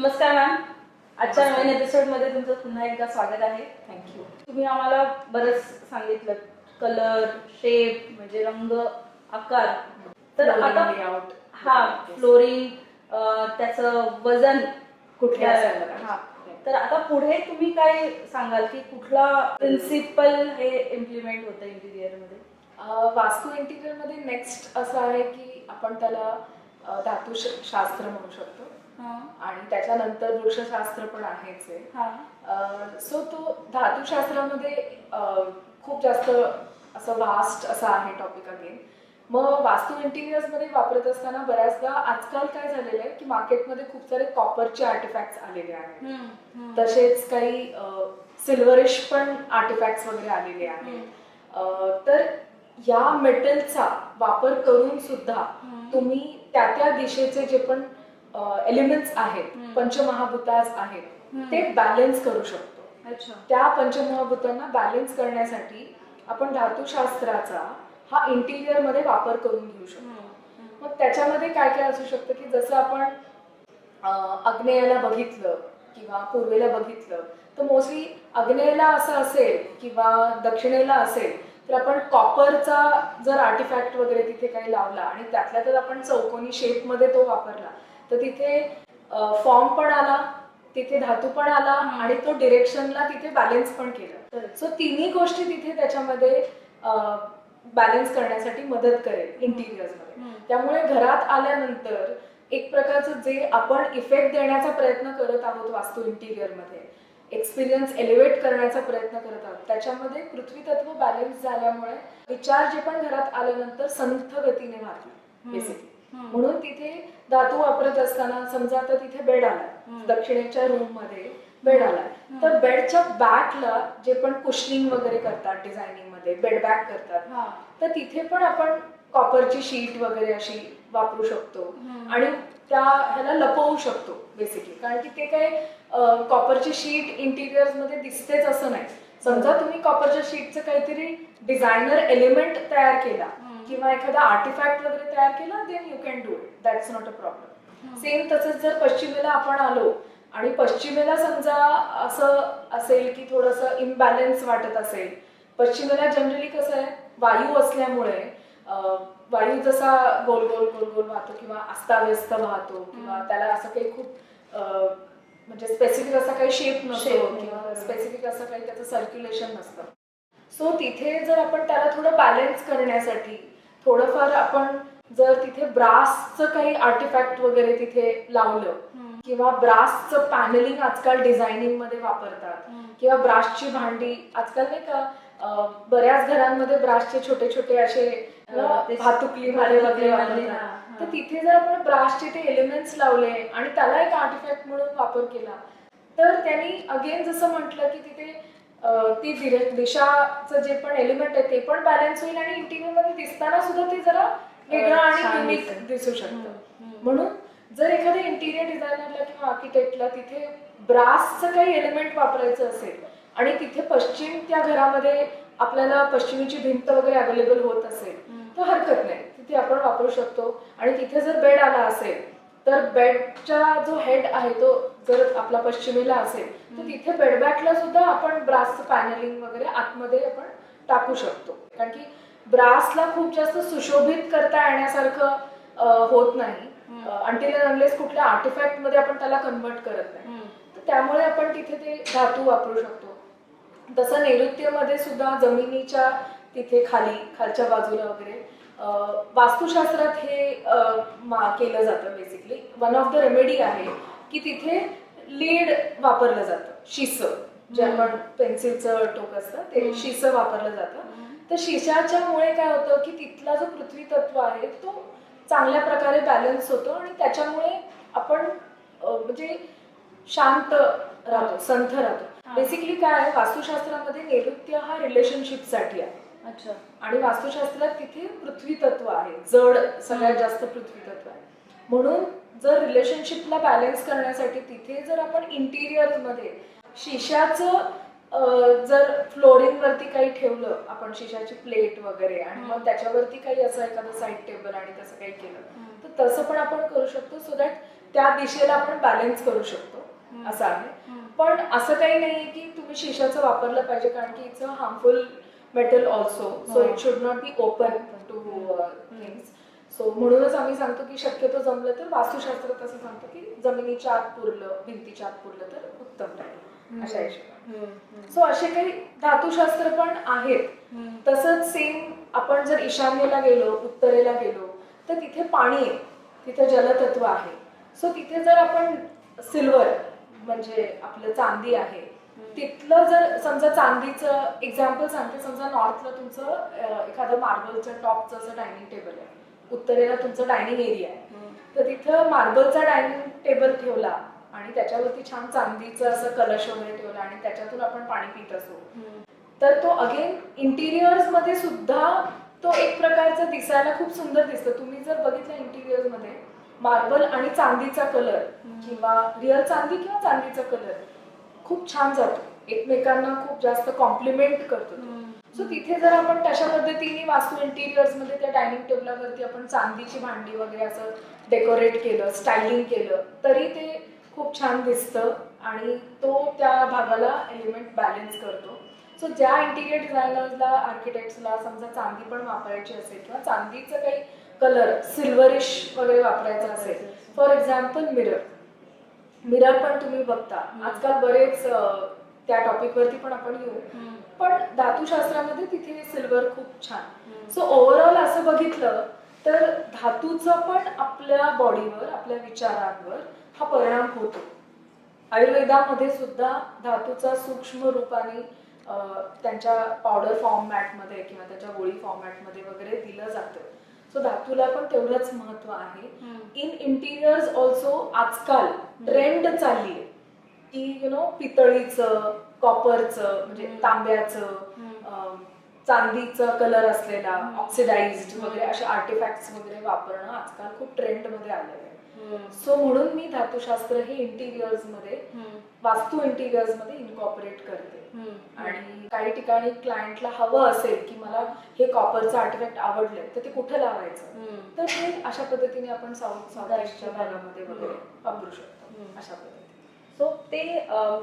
नमस्कार मॅम. आजच्या नवीन एपिसोडमध्ये तुमचं पुन्हा एकदा स्वागत आहे. थँक्यू तुम्ही आम्हाला बरंच सांगितलं. कलर शेप म्हणजे रंग आकार. तर आता हा फ्लोरिंग त्याचं वजन कुठल्या हा. तर आता पुढे तुम्ही काय सांगाल की कुठला प्रिन्सिपल हे इम्प्लिमेंट होतं इंटिरियरमध्ये? अं, वास्तू इंटिरियरमध्ये नेक्स्ट असं आहे की आपण त्याला अं, धातुश- शास्त्र म्हणू शकतो. आणि त्याच्यानंतर वृक्षशास्त्र पण आहेच आहे. हा. सो तो धातुशास्त्रामध्ये खूप जास्त असं वास्ट असं आहे टॉपिक अगेन मग वास्तू इंटिरियर्समध्ये वापरत असताना बऱ्याचदा आजकाल काय झालेलं आहे की मार्केटमध्ये खूप सारे कॉपरचे आर्टिफॅक्ट्स आलेले आहेत. तसेच काही सिल्वरिश पण आर्टिफॅक्ट्स वगैरे आलेले आहेत. तर या मेटलचा वापर करून सुद्धा. तुम्ही त्या त्या दिशेचे जे पण एलिमेंट्स आहेत. पंचमहाभूताज आहेत. ते बॅलन्स करू शकतो त्या पंचमहाभूतांना बॅलन्स करण्यासाठी आपण धातुशास्त्राचा हा इंटिरियरमध्ये वापर करून घेऊ शकतो. मग त्याच्यामध्ये काय काय असू शकतं की जसं आपण अं, आग्नेयाला बघितलं किंवा पूर्वेला बघितलं तर मोस्टली आग्नेयाला असं असेल किंवा दक्षिणेला असेल तर आपण कॉपरचा जर आर्टिफॅक्ट वगैरे तिथे काही लावला आणि त्यातल्या त्यात आपण चौकोनी शेपमध्ये तो वापरला तर तिथे फॉर्म पण आला तिथे धातू पण आला. आणि तो डिरेक्शनला तिथे बॅलेन्स पण केलं. सो तिन्ही गोष्टी तिथे त्याच्यामध्ये बॅलन्स करण्यासाठी मदत करेल इंटिरियर्समध्ये. त्यामुळे घरात आल्यानंतर एक प्रकारचं जे आपण इफेक्ट देण्याचा प्रयत्न करत आहोत वास्तू इंटिरियरमध्ये एक्सपिरियन्स एलिव्हेट करण्याचा प्रयत्न करत आहोत त्याच्यामध्ये पृथ्वी तत्व बॅलन्स झाल्यामुळे विचार जे पण घरात आल्यानंतर संथ गतीने वाहतील. बेसिकली. म्हणून तिथे धातू वापरत असताना समजा आता तिथे बेड आला. दक्षिणेच्या रूममध्ये बेड आला तर बेडच्या बॅकला जे पण कुशनिंग वगैरे करतात डिझायनिंगमध्ये बेड बॅक करतात. तर तिथे पण आपण कॉपरची शीट वगैरे अशी वापरू शकतो. आणि त्या ह्याला लपवू शकतो बेसिकली कारण की ते काय कॉपरची शीट इंटिरियर्समध्ये दिसतेच असं नाही समजा तुम्ही कॉपरच्या शीटचं काहीतरी डिझायनर एलिमेंट तयार केला. किंवा एखादा आर्टिफॅक्ट वगैरे तयार केला then you can do it that's not a problem same तसंच जर पश्चिमेला आपण आलो आणि पश्चिमेला समजा असं असेल की थोडंसं इम्बॅलन्स वाटत असेल पश्चिमेला जनरली कसं आहे वायू असल्यामुळे वायू जसा गोल गोल गोल गोल वाहतो किंवा अस्ताव्यस्त वाहतो किंवा. त्याला असं काही खूप म्हणजे स्पेसिफिक असा काही शेप नसतो किंवा. स्पेसिफिक असं काही त्याचं सर्क्युलेशन नसतं. सो तिथे जर आपण त्याला थोडं बॅलन्स करण्यासाठी थोडंफार आपण जर तिथे ब्रासचं काही आर्टिफॅक्ट वगैरे तिथे लावलं. किंवा ब्रासचं पॅनलिंग आजकाल डिझायनिंगमध्ये वापरतात. किंवा ब्रासची भांडी आजकाल नाही का बऱ्याच घरांमध्ये ब्रासचे छोटे छोटे असे अं, ते भातुकलीमध्ये वगैरे वापरतात. तर तिथे जर आपण ब्रासचे ते एलिमेंट्स लावले आणि त्याला एक आर्टिफॅक्ट म्हणून वापर केला तर त्यांनी अगेन जसं म्हटलं की तिथे ती दिशाचं जे पण एलिमेंट आहे ते पण बॅलन्स होईल आणि इंटिरियरमध्ये दिसताना सुद्धा ते जरा वेगळं आणि युनिक. दिसू. शकतं. म्हणून जर एखाद्या इंटिरियर डिझायनरला किंवा आर्किटेक्टला तिथे ब्रासचं काही एलिमेंट वापरायचं असेल आणि तिथे पश्चिम त्या घरामध्ये आपल्याला पश्चिमीची भिंत वगैरे अवेलेबल होत असेल. तर हरकत नाही तिथे आपण वापरू शकतो आणि तिथे जर बेड आला असेल तर बेडचा जो हेड आहे तो जर आपला पश्चिमेला असेल तर तिथे बेडबॅकला सुद्धा आपण ब्रासचं पॅनलिंग वगैरे आतमध्ये आपण टाकू शकतो. कारण की ब्रासला खूप जास्त सुशोभित करता येण्यासारखं होत नाही. अंटील अनलेस कुठल्या आर्टिफॅक्टमध्ये आपण त्याला कन्वर्ट करत नाही. तर त्यामुळे आपण तिथे ते धातू वापरू शकतो. तसं नैऋत्यमध्ये सुद्धा जमिनीच्या तिथे खाली खालच्या बाजूला वगैरे वास्तुशास्त्रात हे केलं जातं basically one of the remedy आहे की तिथे लीड वापरलं जातं. शिस. जे. आपण पेन्सिलचं टोक असतं ते. शिस वापरलं जातं. तर शिशाच्या मुळे काय होतं की तिथला जो पृथ्वी तत्व आहे तो चांगल्या प्रकारे बॅलन्स होतो आणि त्याच्यामुळे आपण म्हणजे शांत राहतो संथ राहतो. बेसिकली काय आहे वास्तुशास्त्रामध्ये नैऋत्य हा रिलेशनशिपसाठी आहे. अच्छा. आणि वास्तुशास्त्रात तिथे पृथ्वी तत्व आहे जड सगळ्यात जास्त पृथ्वी तत्व आहे. म्हणून जर रिलेशनशिपला बॅलन्स करण्यासाठी तिथे जर आपण इंटिरियरमध्ये शिशाचं जर फ्लोरिंग वरती काही ठेवलं आपण शिशाची प्लेट वगैरे आणि मग. त्याच्यावरती काही असं एखादं साईड टेबल आणि तसं काही केलं. तर तसं पण आपण करू शकतो सो दॅट त्या दिशेला आपण बॅलन्स करू शकतो असं आहे पण असं काही नाहीये की तुम्ही शिशाचं वापरलं पाहिजे कारण की it's a harmful metal also so. It should not be open to things so म्हणूनच आम्ही सांगतो की शक्यतो जमलं तर वास्तुशास्त्रात असं सांगतो की जमिनीच्या आत पुरलं भिंतीच्या आत पुरलं तर उत्तम राहील अशा हिशोबाने. सो असे काही धातुशास्त्र पण आहेत. तसंच सेम आपण जर ईशान्येला गेलो उत्तरेला गेलो तर तिथे पाणी आहे. तिथे जलतत्व आहे. सो तिथे जर आपण सिल्वर म्हणजे आपलं चांदी आहे तिथलं जर समजा चांदीचं एक्झाम्पल सांगते समजा नॉर्थला तुमचं एखादं मार्बलचं टॉपचं असं डायनिंग टेबल आहे. उत्तरेला तुमचं डायनिंग एरिया आहे. तर तिथं मार्बलचा डायनिंग टेबल ठेवला आणि त्याच्यावरती छान चांदीचं असं कलश वगैरे ठेवला आणि त्याच्यातून आपण पाणी पित असो. तर तो अगेन इंटिरियर्समध्ये सुद्धा तो एक प्रकारचा दिसायला खूप सुंदर दिसतो. तुम्ही जर बघितलं इंटिरियर्समध्ये मार्बल आणि चांदीचा कलर किंवा रिअल चांदी किंवा चांदीचा कलर खूप छान जातो. एकमेकांना खूप जास्त कॉम्प्लिमेंट करतो. सो तिथे जर आपण तशा पद्धतीने वास्तू इंटिरियर्समध्ये त्या डायनिंग टेबलावरती आपण चांदीची भांडी वगैरे असं डेकोरेट केलं स्टायलिंग केलं तरी ते खूप छान दिसतं आणि तो त्या भागाला एलिमेंट बॅलन्स करतो. सो ज्या इंटिरियर डिझायनर्सला आर्किटेक्ट्सला समजा चांदी पण वापरायची असेल किंवा चांदीचं काही कलर सिल्वरिश वगैरे वापरायचा असेल फॉर एक्झाम्पल मिरर मिरर पण तुम्ही बघता. आजकाल बरेच त्या टॉपिक वरती पण आपण येऊ. पण धातुशास्त्रामध्ये तिथे सिल्वर खूप छान. सो ओव्हरऑल असं बघितलं तर धातूचा पण आपल्या बॉडीवर आपल्या विचारांवर हा परिणाम होतो. आयुर्वेदामध्ये सुद्धा धातूचा सूक्ष्म रूपाने त्यांच्या पावडर फॉर्मॅटमध्ये किंवा त्याच्या गोळी फॉर्मॅटमध्ये वगैरे दिलं जातं. सो धातूला पण तेवढंच महत्त्व आहे. इन इंटिरियर्स ऑल्सो आजकाल ट्रेंड चालली आहे. की यु नो पितळीचं कॉपरचं म्हणजे तांब्याचं चांदीचं कलर असलेला ऑक्सिडाइज्ड वगैरे असे आर्टिफॅक्ट्स वगैरे वापरणं आजकाल खूप ट्रेंडमध्ये आलेलं आहे सो म्हणून मी धातुशास्त्र हे इंटिरियर्समध्ये वास्तू इंटिरियर्समध्ये इनकॉपरेट करते. आणि काही ठिकाणी क्लायंटला हवं असेल की मला हे कॉपरचं आर्टिफॅक्ट आवडलंय तर ते कुठे लावायचं? तर ते अशा पद्धतीने आपण साऊथ साऊथ ईस्टच्या भागामध्ये वगैरे वापरू शकतो. अशा पद्धतीने. सो ते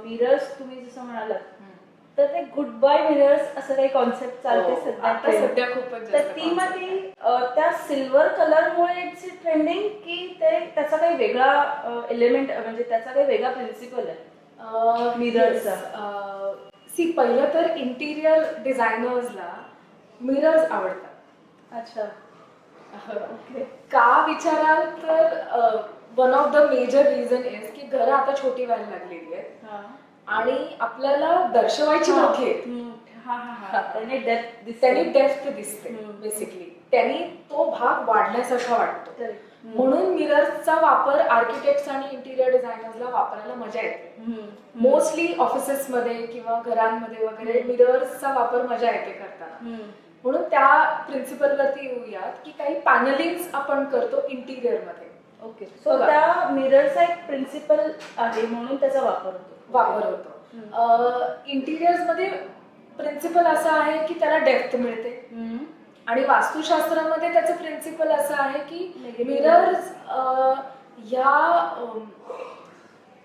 मिरर्स तुम्ही जसं म्हणालात तर ते गुड बाय मिरर्स असं काही कॉन्सेप्ट चालते हो, सध्या. सध्या खूपच तर ती अ, त्या सिल्वर कलरमुळे ट्रेंडिंग की ते त्याचा काही वेगळा एलिमेंट म्हणजे त्याचा काही वेगळा प्रिन्सिपल आहे. Mirrors. सी पहिलं तर इंटिरियर डिझायनर्सला मिरर्स आवडतात. अच्छा. ओके का विचाराल तर one of the major reason is की घरं आता छोटी व्हायला लागलेली आहेत. आणि आपल्याला दर्शवायची हा. हा हा त्याने डेफ्थ दिसते. बेसिकली त्यांनी तो भाग वाढण्यासारखा वाटतो. म्हणून मिरर्सचा वापर आर्किटेक्ट्स आणि इंटिरियर डिझायनर्सला वापरायला मजा येते. मोस्टली ऑफिसेसमध्ये किंवा घरांमध्ये वगैरे मिरर्सचा वापर मजा येते करताना. म्हणून त्या प्रिन्सिपल वरती येऊयात की काही पॅनलिंग आपण करतो इंटिरियरमध्ये. Okay so. त्या मिररचा एक प्रिन्सिपल आहे म्हणून त्याचा वापर होतो वापर होतो इंटिरियर्समध्ये प्रिन्सिपल असं आहे की त्याला डेप्थ मिळते. आणि वास्तुशास्त्रामध्ये त्याचं प्रिन्सिपल असं आहे की. मिरर्स या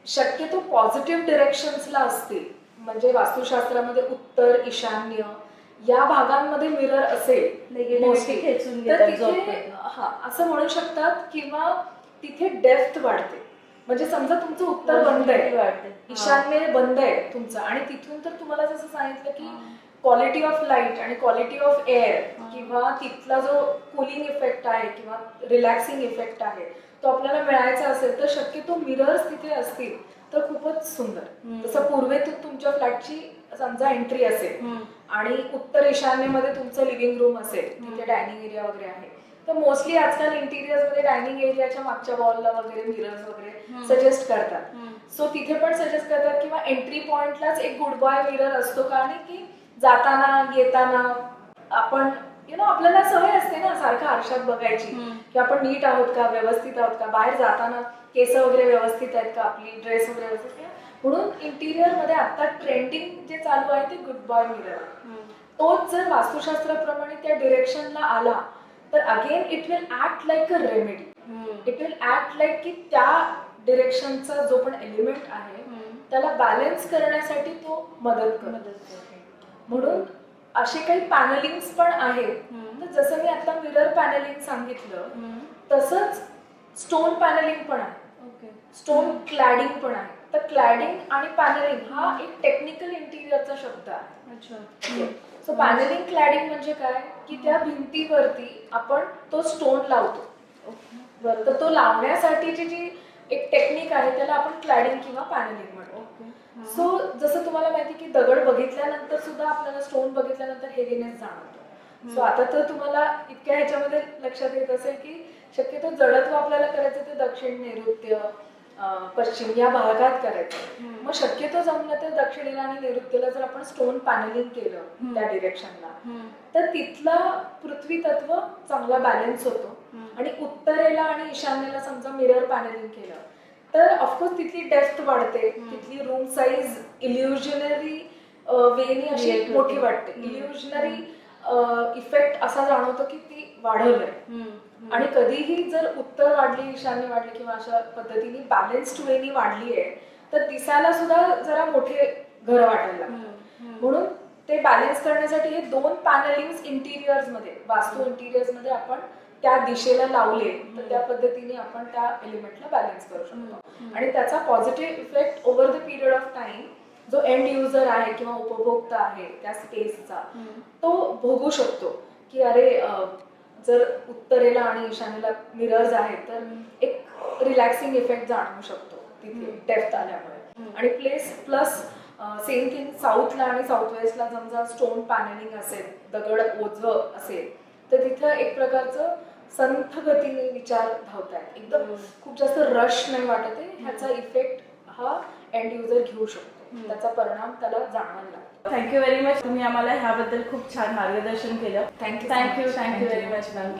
शक्यतो पॉझिटिव्ह डिरेक्शन्सला असतील म्हणजे वास्तुशास्त्रामध्ये उत्तर ईशान्य या भागांमध्ये मिरर असेल तर तिथे. हा असं म्हणू शकतात किंवा तिथे डेप्थ वाढते म्हणजे समजा तुमचं उत्तर बंद आहे वाढते ईशान्य बंद आहे तुमचं आणि तिथून तर तुम्हाला जसं सांगितलं की क्वालिटी ऑफ लाइट आणि क्वालिटी ऑफ एअर. किंवा तिथला जो कुलिंग इफेक्ट आहे किंवा रिलॅक्सिंग इफेक्ट आहे तो आपल्याला मिळायचा असेल तर शक्यतो मिरर्स तिथे असतील तर खूपच सुंदर. जसं पूर्वेतून तुमच्या फ्लॅटची समजा एंट्री असेल. आणि उत्तर ईशान्येमध्ये तुमचं लिव्हिंग रूम असेल तिथे. डायनिंग एरिया वगैरे आहे तर मोस्टली आजकाल इंटिरियर्समध्ये डायनिंग एरियाच्या मागच्या वॉलला वगैरे मिरर्स वगैरे. सजेस्ट करतात. सो तिथे पण सजेस्ट करतात किंवा एंट्री पॉइंटलाच एक गुड बाय मिरर असतो कारण की जाताना येताना आपण यु नो आपल्याला सवय असते ना सारखं आरशात बघायची. की आपण नीट आहोत का व्यवस्थित आहोत का बाहेर जाताना केस वगैरे व्यवस्थित आहेत का आपली ड्रेस वगैरे व्यवस्थित? म्हणून इंटिरियरमध्ये आता ट्रेंडिंग जे चालू आहे ते गुड बाय मिरर. तोच जर वास्तुशास्त्राप्रमाणे त्या डिरेक्शनला आला तर again it will act like a remedy. It will act like की त्या डिरेक्शनचा जो पण एलिमेंट आहे. त्याला बॅलन्स करण्यासाठी तो मदत करतो. म्हणून असे काही पॅनलिंग्स पण आहेत. तर जसं मी आता मिरर पॅनलिंग सांगितलं. तसंच स्टोन पॅनलिंग पण आहे स्टोन क्लॅडिंग पण आहे तर क्लॅडिंग आणि पॅनलिंग हा एक टेक्निकल इंटिरियरचा शब्द आहे. अच्छा. सो पॅनलिंग क्लॅडिंग म्हणजे काय? की त्या भिंतीवरती आपण तो स्टोन लावतो. बरं तर तो लावण्यासाठीची जी एक टेक्निक आहे त्याला आपण क्लॅडिंग किंवा पॅनलिंग म्हणतो. सो जसं तुम्हाला माहिती की दगड बघितल्यानंतर सुद्धा आपल्याला स्टोन बघितल्यानंतर हेवीनेस जाणवतो. सो आता तर तुम्हाला इतक्या ह्याच्यामध्ये लक्षात येत असेल की शक्यतो जडत्व आपल्याला करायचं ते दक्षिण नैऋत्य पश्चिम या भागात करायचं. मग शक्यतो जमलं तर दक्षिणेला आणि नैऋत्येला जर आपण स्टोन पॅनलिंग केलं. त्या डिरेक्शनला. तर तिथला पृथ्वी तत्व चांगला बॅलन्स होतो. आणि उत्तरेला आणि ईशान्येला समजा मिरर पॅनलिंग केलं तर ऑफकोर्स तिथली डेप्थ वाढते. तिथली रूम साईज इल्युजनरी वेनी अशी. मोठी वाटते. इल्युजनरी इफेक्ट असा जाणवतो की ती वाढवलंय. आणि कधीही जर उत्तर वाढली ईशान्य वाढली किंवा अशा पद्धतीने बॅलन्स्ड वेनी वाढली आहे तर दिसायला सुद्धा जरा मोठे घर वाटायला. म्हणून ते बॅलन्स करण्यासाठी हे दोन पॅनलिंग इंटिरियर्समध्ये वास्तू इंटिरियर्समध्ये आपण त्या दिशेला लावले तर त्या पद्धतीने आपण त्या एलिमेंटला बॅलन्स करू शकतो. आणि त्याचा positive effect over the period of time जो एंड युजर आहे किंवा उपभोक्ता आहे त्या स्पेसचा. तो भोगू शकतो की अरे जर उत्तरेला आणि ईशान्येला मिरर्स आहेत तर एक रिलॅक्सिंग इफेक्ट जाणवू शकतो तिथे. डेप्थ आल्यामुळे. आणि प्लेस प्लस सेम थिंग साऊथला आणि साऊथ वेस्टला समजा स्टोन पॅनलिंग असेल दगड ओझ असेल तर तिथं एक प्रकारचं संथ गतीने विचार धावत आहेत एकदम. खूप जास्त रश नाही वाटत आहे ह्याचा इफेक्ट हा एंड युजर घेऊ शकतो. त्याचा परिणाम त्याला जाणवायला लागतो. थँक्यू व्हेरी मच तुम्ही आम्हाला ह्याबद्दल खूप छान मार्गदर्शन केलं. Thank you. Thank you Thank very. Much ma'am